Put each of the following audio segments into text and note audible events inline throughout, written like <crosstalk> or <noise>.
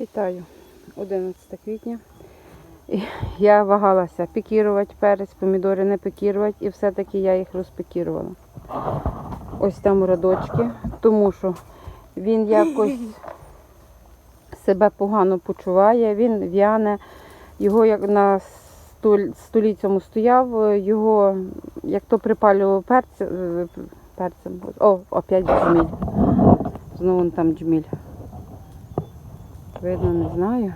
Вітаю, 11 квітня. Я вагалася пікірувати перець, помідори не пікірувати, і все-таки я їх розпікірувала. Ось там радочки, тому що він якось себе погано почуває, він в'яне. Його як на столі цьому стояв, його як то припалював перцем, перцем. О, опять джміль. Знову там джміль. Видно, не знаю.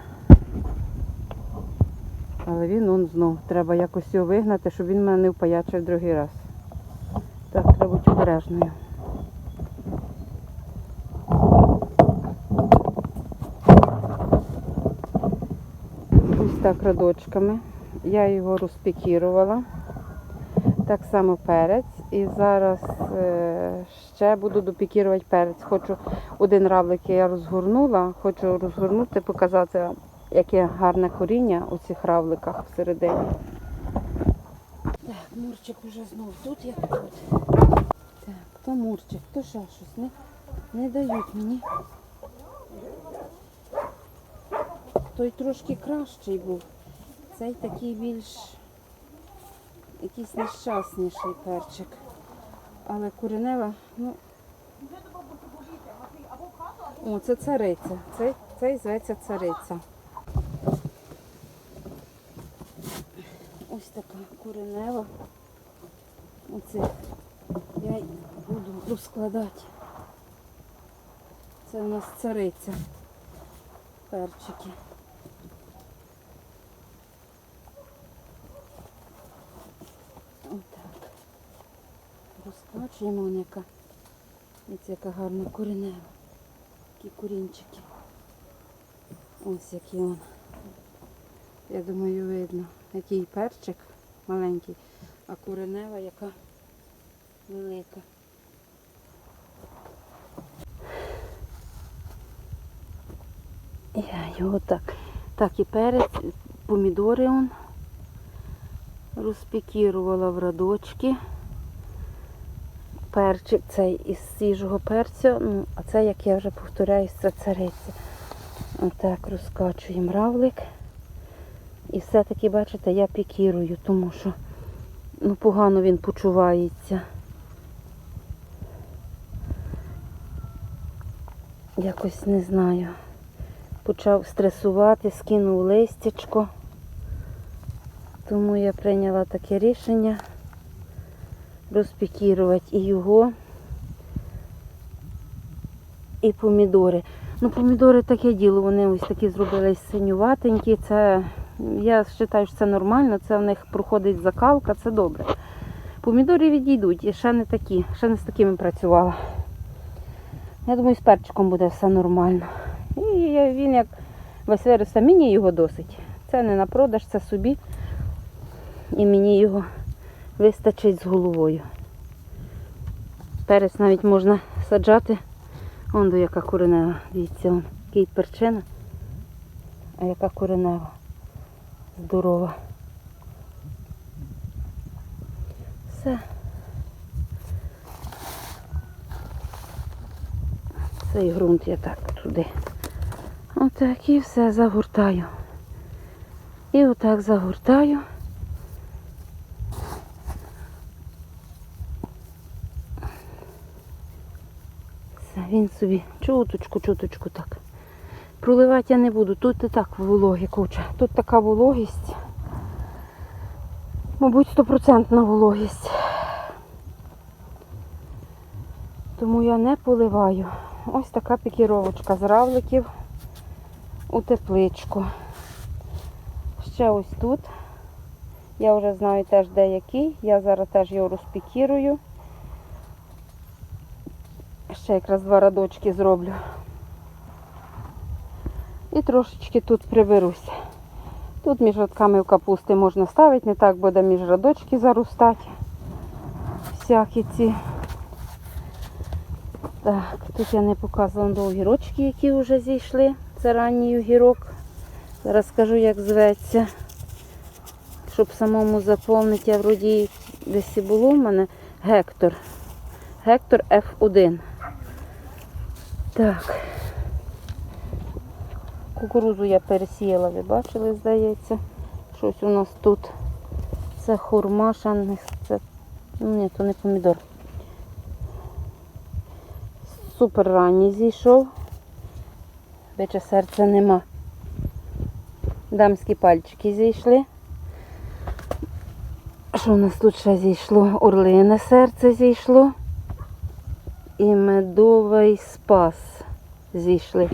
Але він он знов. Треба якось його вигнати, щоб він мене не впаячив другий раз. Так, треба бути обережною. Ось так радочками. Я його розпікірувала. Так само перець. І зараз е, ще буду допікірувати перець. Хочу один равлик я розгорнула, хочу розгорнути, показати, яке гарне коріння у цих равликах всередині. Так, Мурчик уже знов тут, як тут. Так, то Мурчик, то ще щось. Не, не дають мені. Той трошки кращий був. Цей такий більш якийсь нещасніший перчик. Але коренева, ну. О, це цариця. Цей, цей зветься цариця. Ось така коренева. Оце я буду розкладати. Це у нас цариця. Перчики. Отак. Розкачуємо яка. Ось яка гарна коренева. Такі корінчики. Ось які он. Я думаю, видно. Який перчик маленький, а коренева яка велика. Я його так. Так, і перець, помідори он розпікірувала в радочки. Перчик цей із свіжого перцю, ну, а це, як я вже повторяюсь, це цариця. Отак розкачуємо равлик. І все-таки, бачите, я пікірую, тому що ну, погано він почувається. Якось не знаю. Почав стресувати, скинув листячко. Тому я прийняла таке рішення розпікірувати і його, і помідори. Ну, помідори таке діло, вони ось такі зробились синюватенькі. Це, я вважаю, що це нормально, це в них проходить закалка, це добре. Помідори відійдуть, і ще не такі, ще не з такими працювала. Я думаю, з перчиком буде все нормально. І він як весь виросте, мені його досить. Це не на продаж, це собі. І мені його вистачить з головою. Перець навіть можна саджати. Вон до яка коренева. Дивіться, вон, який перчина, а яка коренева. Здорова. Все. Цей ґрунт я так туди. Отак і все загортаю. І отак загортаю. Все, він собі чуточку, чуточку так. Проливати я не буду. Тут і так вологі куча. Тут така вологість. Мабуть, стопроцентна вологість. Тому я не поливаю. Ось така пікіровочка з равликів у тепличку. Ще ось тут. Я вже знаю теж де який. Я зараз теж його розпікірую. Ще якраз два радочки зроблю. І трошечки тут приберуся. Тут між радками в капусти можна ставити, не так буде між радочки заростати. Всякі ці. Так, тут я не показувала до огірочки, які вже зійшли. Це ранній огірок. Зараз скажу, як зветься. Щоб самому заповнити, я вроді десь і було в мене Гектор. Гектор F1. Так. Кукурузу я пересіяла, ви бачили, здається. Щось у нас тут. Це хурма, це. Ну ні, то не помідор. Супер ранній зійшов. Биче серця нема. Дамські пальчики зійшли. Що у нас тут ще зійшло? Орлине серце зійшло. І медовий спас зійшли.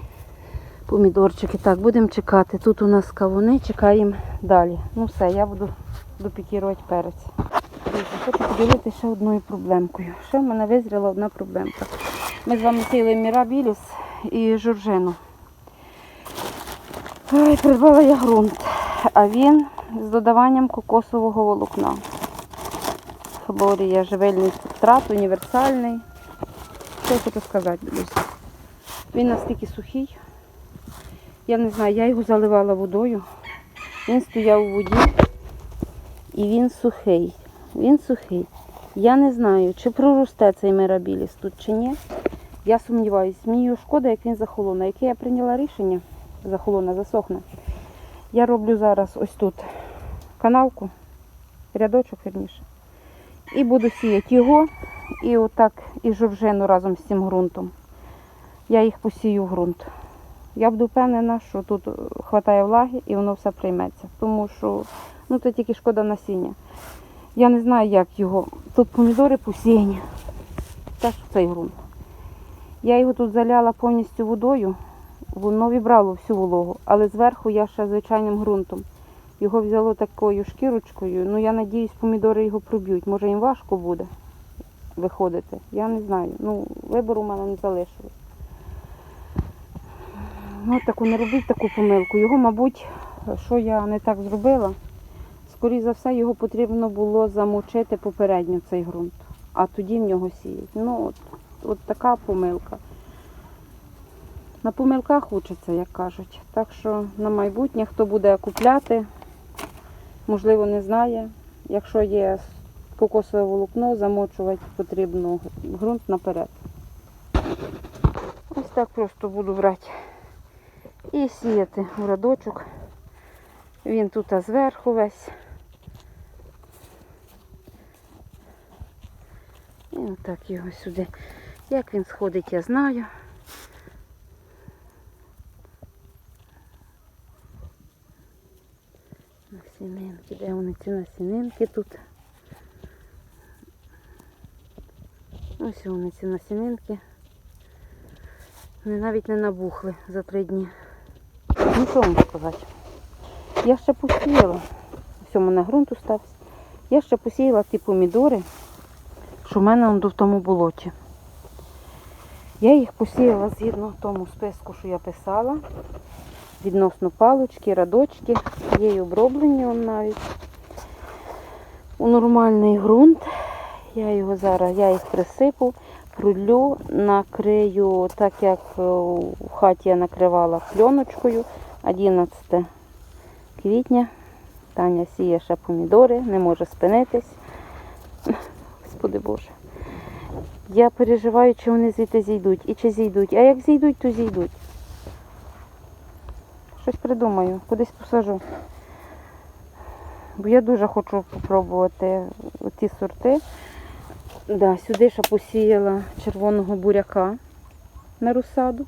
Помідорчики. Так, будемо чекати. Тут у нас кавуни, чекаємо далі. Ну все, я буду допікірувати перець. Хочу поділитися ще одною проблемкою. Ще в мене визріла одна проблемка. Ми з вами сіли мірабіліс і жоржину. Ой, придбала я ґрунт, а він з додаванням кокосового волокна. Флорія, живельний субстрат, універсальний. Що я хочу сказати, друзі? Він настільки сухий. Я не знаю, я його заливала водою. Він стояв у воді і він сухий. Він сухий. Я не знаю, чи проросте цей мирабіліс тут чи ні. Я сумніваюся, мені його шкода, як він захолоне. Яке я прийняла рішення, захолоне, засохне. Я роблю зараз ось тут канавку, рядочок вірніше. І буду сіяти його і отак і жоржину разом з цим ґрунтом. Я їх посію в ґрунт. Я буду впевнена, що тут вистачає влаги і воно все прийметься. Тому що ну, це тільки шкода насіння. Я не знаю, як його. Тут помідори посіяні. Теж цей ґрунт. Я його тут заляла повністю водою, воно вібрало всю вологу, але зверху я ще звичайним ґрунтом. Його взяло такою шкірочкою. Ну я надіюсь, помідори його проб'ють. Може їм важко буде виходити. Я не знаю. Ну, вибору в мене не залишилось. Ну, таку не робіть таку помилку. Його, мабуть, що я не так зробила, скоріше за все, його потрібно було замочити попередньо цей ґрунт, а тоді в нього сіять. Ну, от, от така помилка. На помилках учаться, як кажуть. Так що на майбутнє, хто буде купляти, можливо, не знає. Якщо є кокосове волокно, замочувати потрібно ґрунт наперед. Ось так просто буду брати і сіяти в радочок. Він тут а зверху весь. І отак його сюди. Як він сходить, я знаю. Насінинки, де вони ці насінинки тут? Ось вони ці насінинки. Вони навіть не набухли за три дні. Ну що сказати? Я ще посіяла. В мене ґрунт устався. Я ще посіяла ті помідори, що в мене в тому болоті. Я їх посіяла згідно тому списку, що я писала. Відносно палочки, радочки. Є й оброблені навіть. У нормальний ґрунт. Я його зараз, я їх присипу, пролю, накрию, так як е, в хаті я накривала пленочкою. 11 квітня. Таня сіє ще помідори, не може спинитись. Господи Боже. Я переживаю, чи вони звідти зійдуть і чи зійдуть. А як зійдуть, то зійдуть. Щось придумаю, кудись посажу. Бо я дуже хочу спробувати ті сорти. Да, сюди ще посіяла червоного буряка на розсаду.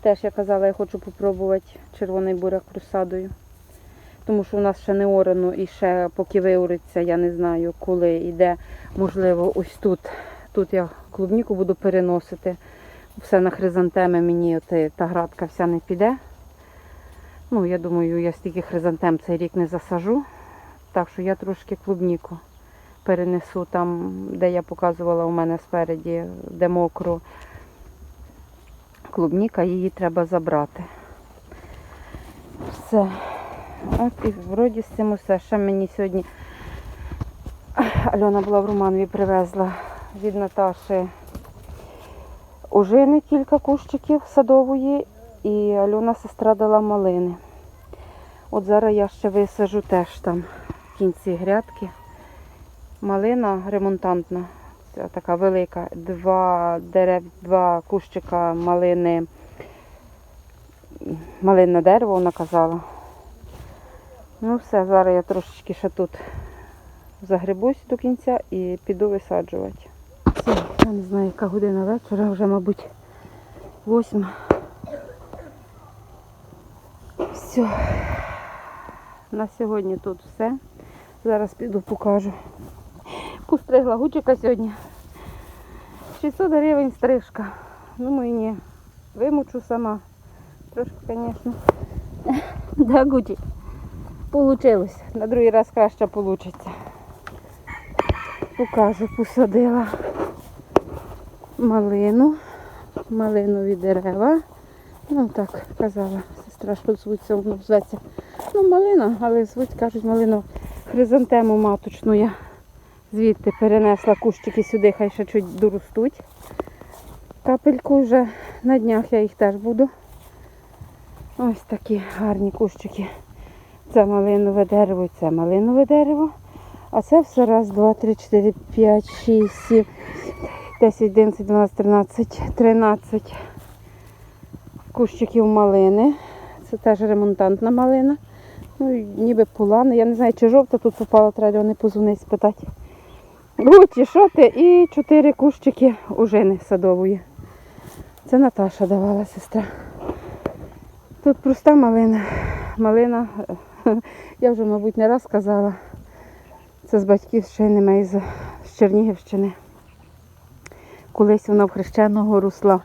Теж я казала, я хочу спробувати червоний буряк розсадою. Тому що у нас ще не орано і ще поки виориться, я не знаю, коли йде. Можливо, ось тут. Тут я клубніку буду переносити. Все на хризантеми мені оте- та градка вся не піде. Ну, я думаю, я стільки хризантем цей рік не засажу. Так що я трошки клубніку перенесу там, де я показувала у мене спереді, де мокро клубніка, її треба забрати. Все. От і вроді з цим усе. Ще мені сьогодні Альона була в Романові, привезла від Наташи ожини кілька кущиків садової, і Альона сестра дала малини. От зараз я ще висажу теж там в кінці грядки. Малина ремонтантна, це така велика. Два дерев, два кущика малини малинне дерево, вона казала. Ну все, зараз я трошечки ще тут загребусь до кінця і піду висаджувати. Все, я не знаю, яка година вечора, вже, мабуть, восьма. Все. На сьогодні тут все. Зараз піду покажу. Постригла гучика сьогодні. 600 гривень стрижка. Думаю, ні. Вимучу сама. Трошки, звісно. <laughs> Да, Гучі. Получилось. На другий раз краще вийде. Покажу, посадила малину, малинові дерева. Ну так казала сестра, що звуться, воно зветься. Ну, малина, але звуть, кажуть, малину хризантему маточну я звідти перенесла кущики сюди, хай ще чуть доростуть. Капельку вже на днях я їх теж буду. Ось такі гарні кущики. Це малинове дерево і це малинове дерево. А це все раз, два, три, чотири, п'ять, шість, сім, десять, одинадцять, дванадцять, тринадцять, тринадцять кущиків малини. Це теж ремонтантна малина. Ну, ніби полана. Я не знаю, чи жовта тут попала, треба не позвонити спитати. Гуті, що ти? І чотири кущики ужини садової. Це Наташа давала сестра. Тут проста малина. Малина, <laughs> я вже, мабуть, не раз казала. Це з батьківщини моєї з Чернігівщини. Колись вона в хрещеного росла.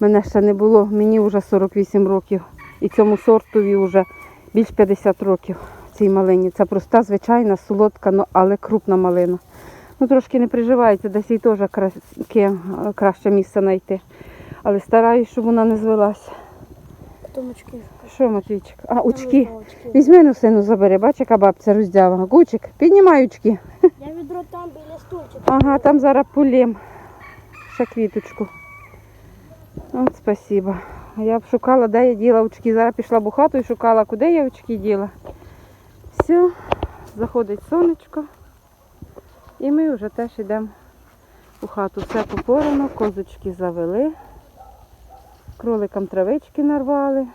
Мене ще не було, мені вже 48 років. І цьому сортові вже більш 50 років цій малині. Це проста, звичайна, солодка, але крупна малина. Ну, трошки не приживається, десь їй теж краще, краще місце знайти. Але стараюсь, щоб вона не звелася. Потім очки. Що, Матвійчик? А, очки. Візьми ну сину забери, бач, яка бабця роздява. Гучик, піднімай очки. Я відро там біля стульчика. Ага, там зараз полім. Ще квіточку. От спасибо. А я б шукала, де я діла очки. Зараз пішла в хату і шукала, куди я очки діла. Все, заходить сонечко. І ми вже теж йдемо у хату. Все попорано, козочки завели. Кроликам травички нарвали.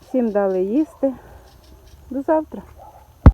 Всім дали їсти. До завтра.